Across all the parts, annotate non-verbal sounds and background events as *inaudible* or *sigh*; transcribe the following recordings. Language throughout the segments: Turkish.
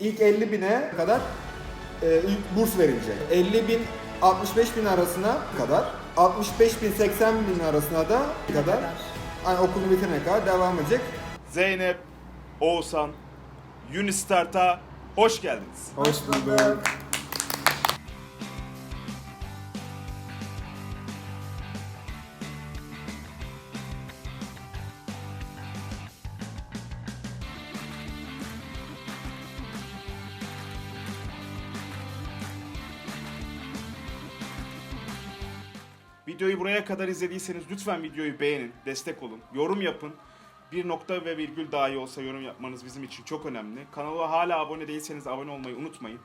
ilk 50 bine kadar e, ilk burs verilecek. 50 bin 65 bin arasına kadar 65 bin 80 bin arasına da kadar yani okulunu bitirene kadar devam edecek. Zeynep, Oğuzhan, Unistart'a hoş geldiniz. Hoş bulduk. Videoyu buraya kadar izlediyseniz lütfen videoyu beğenin, destek olun, yorum yapın. Bir nokta ve virgül dahi olsa yorum yapmanız bizim için çok önemli. Kanala hala abone değilseniz abone olmayı unutmayın.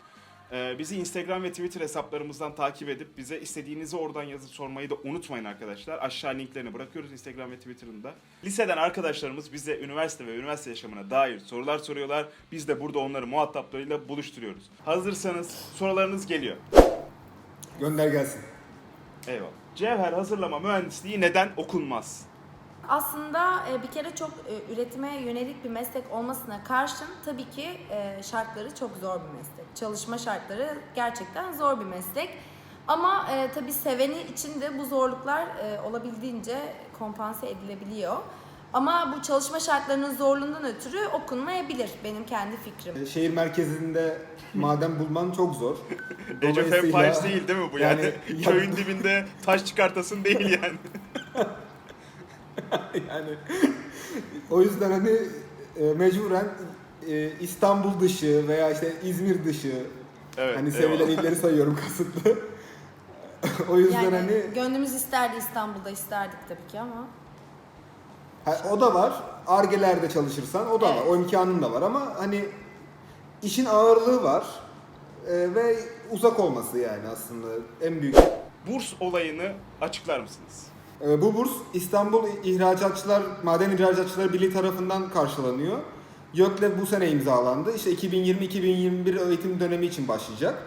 Ee, bizi Instagram ve Twitter hesaplarımızdan takip edip bize istediğinizi oradan yazıp sormayı da unutmayın arkadaşlar. Aşağı linklerini bırakıyoruz Instagram ve Twitter'ında. Liseden arkadaşlarımız bize üniversite ve üniversite yaşamına dair sorular soruyorlar. Biz de burada onları muhataplarıyla buluşturuyoruz. Hazırsanız sorularınız geliyor. Gönder gelsin. Eyvallah. Cevher hazırlama mühendisliği neden okunmaz? Aslında e, bir kere çok e, üretime yönelik bir meslek olmasına karşın tabii ki e, şartları çok zor bir meslek. Çalışma şartları gerçekten zor bir meslek. Ama tabii seveni için de bu zorluklar olabildiğince kompanse edilebiliyor. Ama bu çalışma şartlarının zorluğundan ötürü okunmayabilir benim kendi fikrim. E, Şehir merkezinde *laughs* maden bulman çok zor. Age of Empires değil değil mi bu yani? Yani- *laughs* Köyün dibinde taş çıkartasın değil *laughs* yani. yani o yüzden hani e, mecburen e, İstanbul dışı veya işte İzmir dışı Evet, hani sevilen illeri sayıyorum kasıtlı. o yüzden Yani hani gönlümüz isterdi İstanbul'da isterdik tabii ki ama ha, o da var. Argelerde çalışırsan o da Evet. var. O imkanın da var ama hani işin ağırlığı var. E, ve uzak olması yani aslında en büyük. Burs olayını açıklar mısınız? E, bu burs İstanbul İhracatçılar Maden İhracatçıları Birliği tarafından karşılanıyor. YÖK'le bu sene imzalandı. İşte 2020-2021 eğitim dönemi için başlayacak.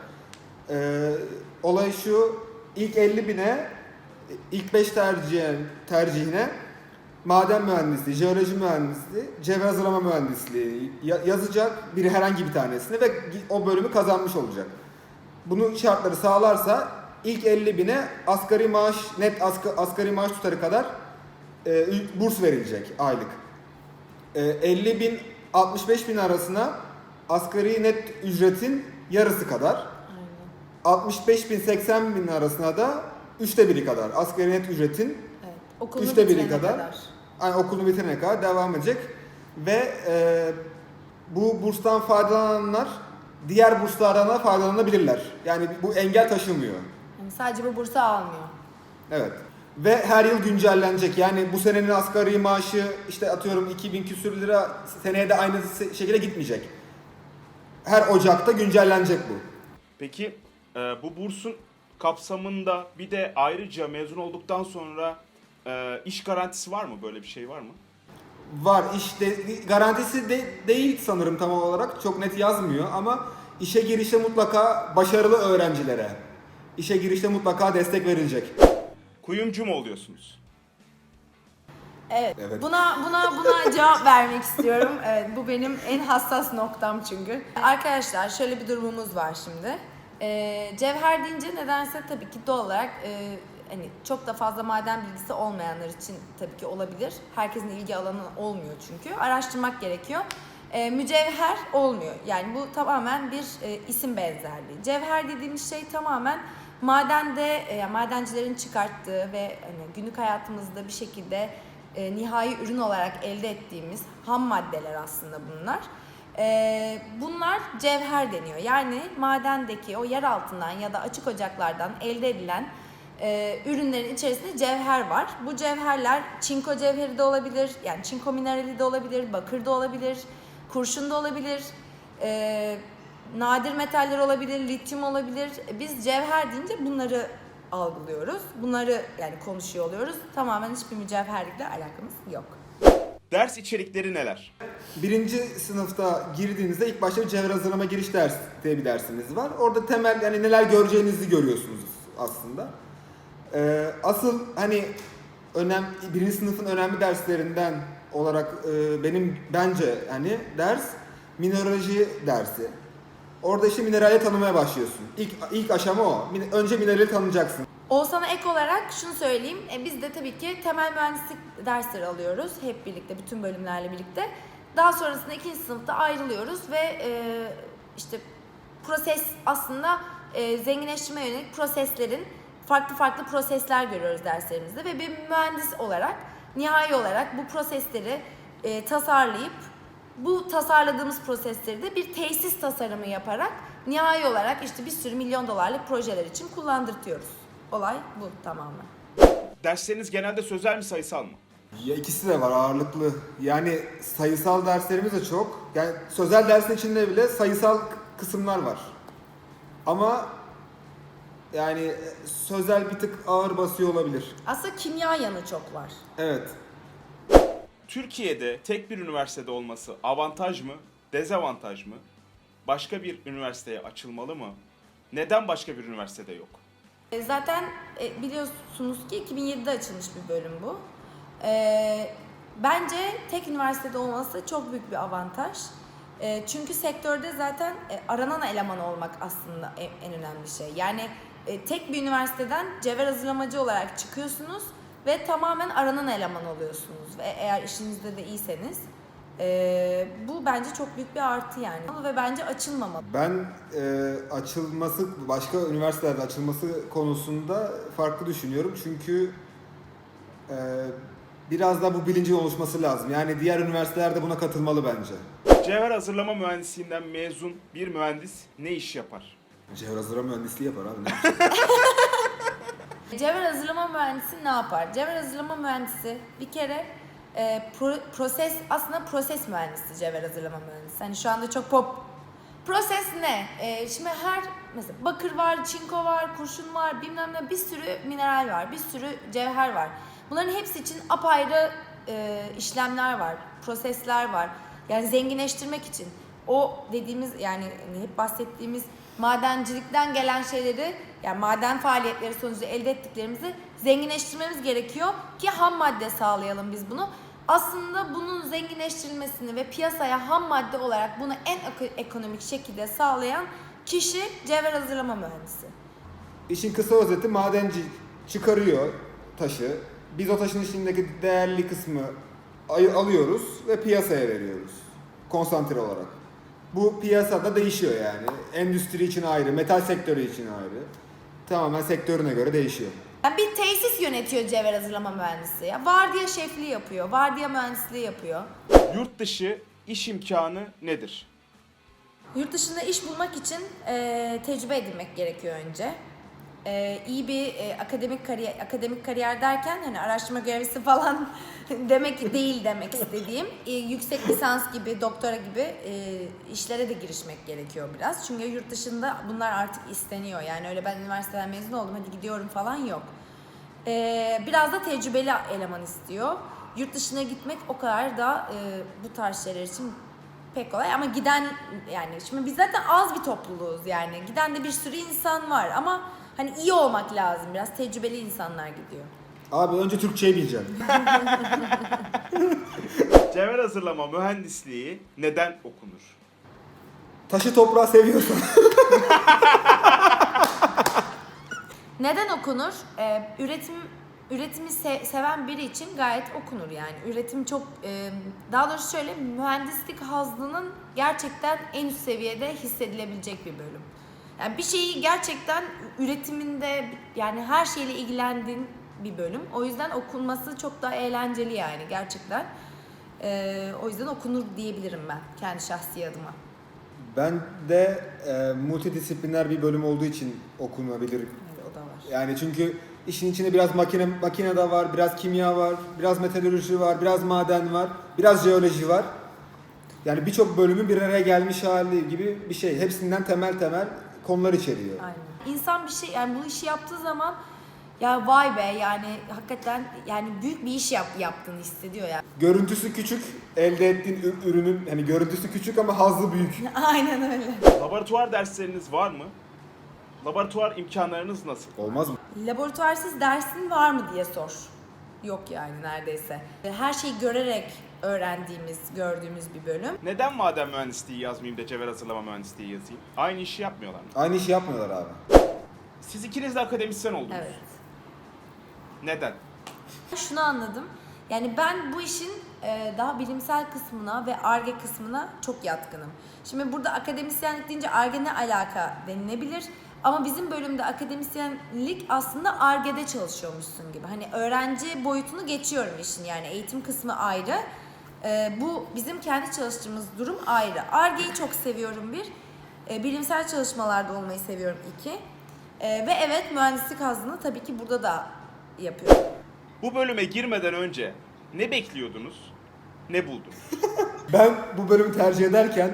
E, olay şu, ilk 50 bine, ilk 5 tercihen, tercihine maden mühendisliği, jeoloji mühendisliği, cevher hazırlama mühendisliği ya- yazacak biri herhangi bir tanesini ve o bölümü kazanmış olacak. Bunun şartları sağlarsa ilk 50 bine asgari maaş, net asga- asgari maaş tutarı kadar e, burs verilecek aylık. E, 50 bin 65 bin arasına asgari net ücretin yarısı kadar. aynen. 65 bin 80 bin arasına da üçte biri kadar asgari net ücretin Evet. Okulunu Üçte biri bitirene kadar. Yani okulunu bitirene kadar devam edecek ve e, bu burstan faydalananlar diğer burslardan da faydalanabilirler. Yani bu engel taşımıyor. Yani sadece bu bursu almıyor. Evet. Ve her yıl güncellenecek. Yani bu senenin asgari maaşı işte atıyorum 2000 küsür lira seneye de aynı şekilde gitmeyecek. Her Ocak'ta güncellenecek bu. Peki e, bu bursun kapsamında bir de ayrıca mezun olduktan sonra e, iş garantisi var mı? Böyle bir şey var mı? Var işte garantisi de değil sanırım tam olarak çok net yazmıyor ama işe girişte mutlaka başarılı öğrencilere işe girişte mutlaka destek verilecek. Kuyumcu mu oluyorsunuz? Evet. Evet. Buna buna buna *laughs* cevap vermek istiyorum. Evet, bu benim en hassas noktam çünkü. Arkadaşlar şöyle bir durumumuz var şimdi. Ee, cevher deyince nedense tabii ki doğal olarak e, hani çok da fazla maden bilgisi olmayanlar için tabii ki olabilir. Herkesin ilgi alanı olmuyor çünkü. Araştırmak gerekiyor. Ee, mücevher olmuyor. Yani bu tamamen bir e, isim benzerliği. Cevher dediğimiz şey tamamen madende e, madencilerin çıkarttığı ve hani günlük hayatımızda bir şekilde e, nihai ürün olarak elde ettiğimiz ham maddeler aslında bunlar. E, bunlar cevher deniyor. Yani madendeki o yer altından ya da açık ocaklardan elde edilen e, ürünlerin içerisinde cevher var. Bu cevherler çinko cevheri de olabilir, yani çinko minerali de olabilir, bakır da olabilir, kurşun da olabilir. E, nadir metaller olabilir, lityum olabilir. Biz cevher deyince bunları algılıyoruz. Bunları yani konuşuyor oluyoruz. Tamamen hiçbir mücevherlikle alakamız yok. Ders içerikleri neler? Birinci sınıfta girdiğinizde ilk başta bir cevher hazırlama giriş ders diye bir dersiniz var. Orada temel yani neler göreceğinizi görüyorsunuz aslında. Ee, asıl hani önem birinci sınıfın önemli derslerinden olarak e, benim bence hani ders mineraloji dersi. Orada işte minerali tanımaya başlıyorsun. İlk, ilk aşama o. Önce minerali tanıyacaksın. Oğuzhan'a ek olarak şunu söyleyeyim. E, biz de tabii ki temel mühendislik dersleri alıyoruz. Hep birlikte, bütün bölümlerle birlikte. Daha sonrasında ikinci sınıfta ayrılıyoruz ve e, işte proses aslında e, zenginleştirme yönelik proseslerin farklı farklı prosesler görüyoruz derslerimizde ve bir mühendis olarak nihai olarak bu prosesleri e, tasarlayıp bu tasarladığımız prosesleri de bir tesis tasarımı yaparak nihai olarak işte bir sürü milyon dolarlık projeler için kullandırtıyoruz. Olay bu tamamen. Dersleriniz genelde sözel mi sayısal mı? Ya ikisi de var ağırlıklı. Yani sayısal derslerimiz de çok. Yani sözel dersin içinde bile sayısal kısımlar var. Ama yani sözel bir tık ağır basıyor olabilir. Aslında kimya yanı çok var. Evet. Türkiye'de tek bir üniversitede olması avantaj mı, dezavantaj mı? Başka bir üniversiteye açılmalı mı? Neden başka bir üniversitede yok? E, Zaten e, biliyorsunuz ki 2007'de açılmış bir bölüm bu. E, Bence tek üniversitede olması çok büyük bir avantaj. E, Çünkü sektörde zaten e, aranan eleman olmak aslında en- en önemli şey. Yani e, tek bir üniversiteden cevher hazırlamacı olarak çıkıyorsunuz ve tamamen aranan eleman oluyorsunuz. Ve eğer işinizde de iyiyseniz e, bu bence çok büyük bir artı yani. Ve bence açılmamalı. Ben e, açılması, başka üniversitelerde açılması konusunda farklı düşünüyorum. Çünkü e, biraz da bu bilincin oluşması lazım. Yani diğer üniversiteler de buna katılmalı bence. Cevher hazırlama mühendisliğinden mezun bir mühendis ne iş yapar? Cevher hazırlama mühendisliği yapar abi. *laughs* Cevher hazırlama mühendisi ne yapar? Cevher hazırlama mühendisi bir kere e, pro- proses aslında proses mühendisi cevher hazırlama mühendisi. Hani şu anda çok pop. Proses ne? E, şimdi her mesela bakır var, çinko var, kurşun var, bilmem ne bir sürü mineral var, bir sürü cevher var. Bunların hepsi için apayrı e, işlemler var, prosesler var. Yani zenginleştirmek için o dediğimiz yani hep bahsettiğimiz madencilikten gelen şeyleri yani maden faaliyetleri sonucu elde ettiklerimizi zenginleştirmemiz gerekiyor ki ham madde sağlayalım biz bunu. Aslında bunun zenginleştirilmesini ve piyasaya ham madde olarak bunu en eko- ekonomik şekilde sağlayan kişi cevher hazırlama mühendisi. İşin kısa özeti madenci çıkarıyor taşı. Biz o taşın içindeki değerli kısmı alıyoruz ve piyasaya veriyoruz. Konsantre olarak. Bu piyasada değişiyor yani. Endüstri için ayrı, metal sektörü için ayrı. Tamamen sektörüne göre değişiyor. Yani bir tesis yönetiyor cevher hazırlama mühendisi. Ya vardiya şefliği yapıyor, vardiya mühendisliği yapıyor. Yurt dışı iş imkanı nedir? Yurt dışında iş bulmak için e, tecrübe edinmek gerekiyor önce. E, iyi bir e, akademik kariyer akademik kariyer derken hani araştırma görevlisi falan *laughs* demek değil demek istediğim. E, yüksek lisans gibi, doktora gibi e, işlere de girişmek gerekiyor biraz. Çünkü yurt dışında bunlar artık isteniyor. Yani öyle ben üniversiteden mezun oldum hadi gidiyorum falan yok. E, biraz da tecrübeli eleman istiyor. Yurt dışına gitmek o kadar da e, bu tarz şeyler için pek kolay ama giden yani şimdi biz zaten az bir topluluğuz yani. Giden de bir sürü insan var ama hani iyi olmak lazım. Biraz tecrübeli insanlar gidiyor. Abi önce Türkçeyi bileceksin. *laughs* Cevher hazırlama mühendisliği neden okunur? Taşı toprağı seviyorsan. *laughs* Neden okunur? Ee, üretim üretimi se- seven biri için gayet okunur yani. Üretim çok e, daha doğrusu şöyle mühendislik hazzının gerçekten en üst seviyede hissedilebilecek bir bölüm. Yani bir şeyi gerçekten üretiminde yani her şeyle ilgilendiğin bir bölüm. O yüzden okunması çok daha eğlenceli yani gerçekten. Ee, o yüzden okunur diyebilirim ben kendi şahsi adıma. Ben de e, multidisipliner bir bölüm olduğu için okunabilir. Evet, o da var. Yani çünkü işin içinde biraz makine makine de var, biraz kimya var, biraz metalürji var, biraz maden var, biraz jeoloji var. Yani birçok bölümün bir araya gelmiş hali gibi bir şey. Hepsinden temel temel konular içeriyor. Aynen. İnsan bir şey yani bu işi yaptığı zaman ya vay be yani hakikaten yani büyük bir iş yap, yaptığını hissediyor yani. Görüntüsü küçük, elde ettiğin ürünün hani görüntüsü küçük ama hazzı büyük. *laughs* Aynen öyle. Laboratuvar dersleriniz var mı? Laboratuvar imkanlarınız nasıl? Olmaz mı? Laboratuvarsız dersin var mı diye sor. Yok yani neredeyse. Her şeyi görerek öğrendiğimiz, gördüğümüz bir bölüm. Neden maden mühendisliği yazmayayım da cevher hazırlama mühendisliği yazayım? Aynı işi yapmıyorlar mı? Aynı işi yapmıyorlar abi. Siz ikiniz de akademisyen oldunuz. Evet. Neden? Şunu anladım. Yani ben bu işin e, daha bilimsel kısmına ve ARGE kısmına çok yatkınım. Şimdi burada akademisyenlik deyince ARGE ne alaka denilebilir. Ama bizim bölümde akademisyenlik aslında ARGE'de çalışıyormuşsun gibi. Hani öğrenci boyutunu geçiyorum işin yani eğitim kısmı ayrı. E, bu bizim kendi çalıştığımız durum ayrı. ARGE'yi çok seviyorum bir. E, bilimsel çalışmalarda olmayı seviyorum iki. E, ve evet mühendislik hazını tabii ki burada da yapıyorum. Bu bölüme girmeden önce ne bekliyordunuz? Ne buldunuz? *laughs* Ben bu bölümü tercih ederken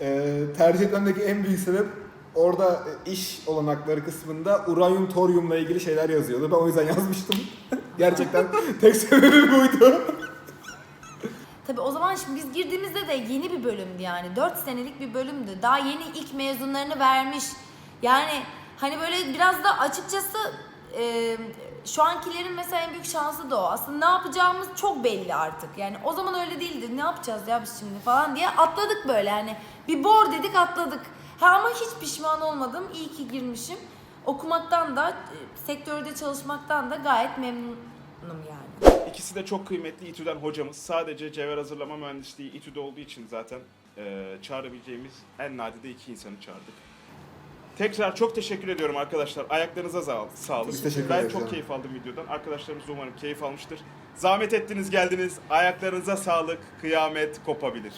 e, tercih etmemdeki en büyük sebep orada e, iş olanakları kısmında uranyum toryumla ilgili şeyler yazıyordu. Ben o yüzden *laughs* yazmıştım. Gerçekten *laughs* tek sebebi buydu. Tabii o zaman şimdi biz girdiğimizde de yeni bir bölümdü yani. 4 senelik bir bölümdü. Daha yeni ilk mezunlarını vermiş. Yani hani böyle biraz da açıkçası e, şu ankilerin mesela en büyük şansı da o. Aslında ne yapacağımız çok belli artık. Yani o zaman öyle değildi. Ne yapacağız ya biz şimdi falan diye atladık böyle hani. Bir bor dedik atladık. Ha ama hiç pişman olmadım. İyi ki girmişim. Okumaktan da, e, sektörde çalışmaktan da gayet memnunum yani. İkisi de çok kıymetli İTÜ'den hocamız. Sadece cevher hazırlama mühendisliği İTÜ'de olduğu için zaten e, çağırabileceğimiz en nadide iki insanı çağırdık. Tekrar çok teşekkür ediyorum arkadaşlar. Ayaklarınıza sağ- sağlık. Biz teşekkür ben ederiz çok keyif aldım videodan. Arkadaşlarımız da umarım keyif almıştır. Zahmet ettiniz geldiniz. Ayaklarınıza sağlık. Kıyamet kopabilir.